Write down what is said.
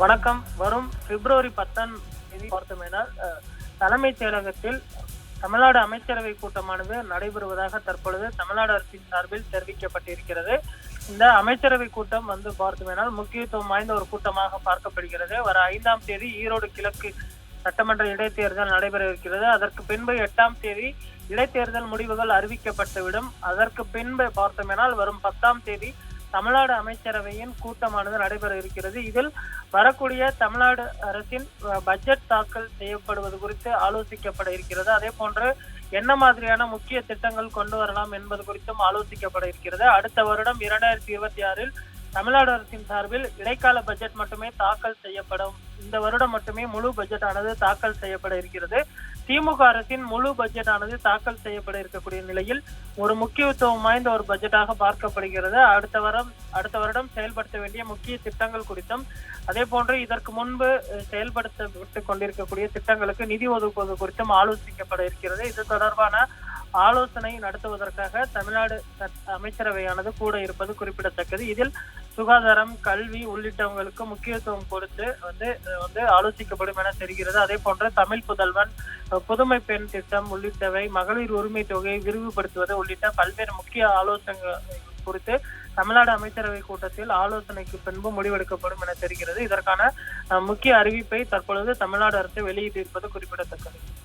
வணக்கம். வரும் பிப்ரவரி பத்தாம் தேதி பார்த்தோமேனால் தலைமைச் செயலகத்தில் தமிழ்நாடு அமைச்சரவை கூட்டமானது நடைபெறுவதாக தற்பொழுது தமிழ்நாடு அரசின் சார்பில் தெரிவிக்கப்பட்டிருக்கிறது. இந்த அமைச்சரவை கூட்டம் வந்து பார்த்தோமேனால் முக்கியத்துவம் வாய்ந்த ஒரு கூட்டமாக பார்க்கப்படுகிறது. வர ஐந்தாம் தேதி ஈரோடு கிழக்கு சட்டமன்ற இடைத்தேர்தல் நடைபெற இருக்கிறது அதற்கு பின்பு எட்டாம் தேதி இடைத்தேர்தல் முடிவுகள் அறிவிக்கப்பட்டுவிடும். அதற்கு பின்பு பார்த்தோமேனால் வரும் பத்தாம் தேதி தமிழ்நாடு அமைச்சரவையின் கூட்டமானது நடைபெற இருக்கிறது. இதில் வரக்கூடிய தமிழ்நாடு அரசின் பட்ஜெட் தாக்கல் செய்யப்படுவது குறித்து ஆலோசிக்கப்பட இருக்கிறது. அதே போன்று என்ன மாதிரியான முக்கிய திட்டங்கள் கொண்டு வரலாம் என்பது குறித்தும் ஆலோசிக்கப்பட இருக்கிறது. அடுத்த வருடம் இரண்டாயிரத்தி இருபத்தி ஆறில் தமிழ்நாடு அரசின் சார்பில் இடைக்கால பட்ஜெட் மட்டுமே தாக்கல் செய்யப்படும். இந்த வருடம் மட்டுமே முழு பட்ஜெட் ஆனது தாக்கல் செய்யப்பட இருக்கிறது. திமுக அரசின் முழு பட்ஜெட் ஆனது தாக்கல் செய்யப்பட இருக்கக்கூடிய நிலையில் ஒரு முக்கியத்துவம் வாய்ந்த ஒரு பட்ஜெட்டாக பார்க்கப்படுகிறது. அடுத்த வாரம் அடுத்த வருடம் செயல்படுத்த வேண்டிய முக்கிய திட்டங்கள் குறித்தும் அதே போன்று இதற்கு முன்பு செயல்படுத்தப்பட்டு கொண்டிருக்கக்கூடிய திட்டங்களுக்கு நிதி ஒதுக்குவது குறித்தும் ஆலோசிக்கப்பட இருக்கிறது. இது தொடர்பான ஆலோசனை நடத்துவதற்காக தமிழ்நாடு சட்ட- அமைச்சரவையானது கூட இருப்பது குறிப்பிடத்தக்கது. இதில் சுகாதாரம் கல்வி உள்ளிட்டவங்களுக்கு முக்கியத்துவம் கொடுத்து வந்து வந்து ஆலோசிக்கப்படும் என தெரிகிறது. அதே போன்று தமிழ் புதல்வன் புதுமை பெண் திட்டம் உள்ளிட்டவை மகளிர் உரிமை தொகையை விரிவுபடுத்துவது உள்ளிட்ட பல்வேறு முக்கிய ஆலோசனை குறித்து தமிழ்நாடு அமைச்சரவை கூட்டத்தில் ஆலோசனைக்கு பின்பு முடிவெடுக்கப்படும் என தெரிகிறது. இதற்கான முக்கிய அறிவிப்பை தற்பொழுது தமிழ்நாடு அரசு வெளியிட்டிருப்பது குறிப்பிடத்தக்கது.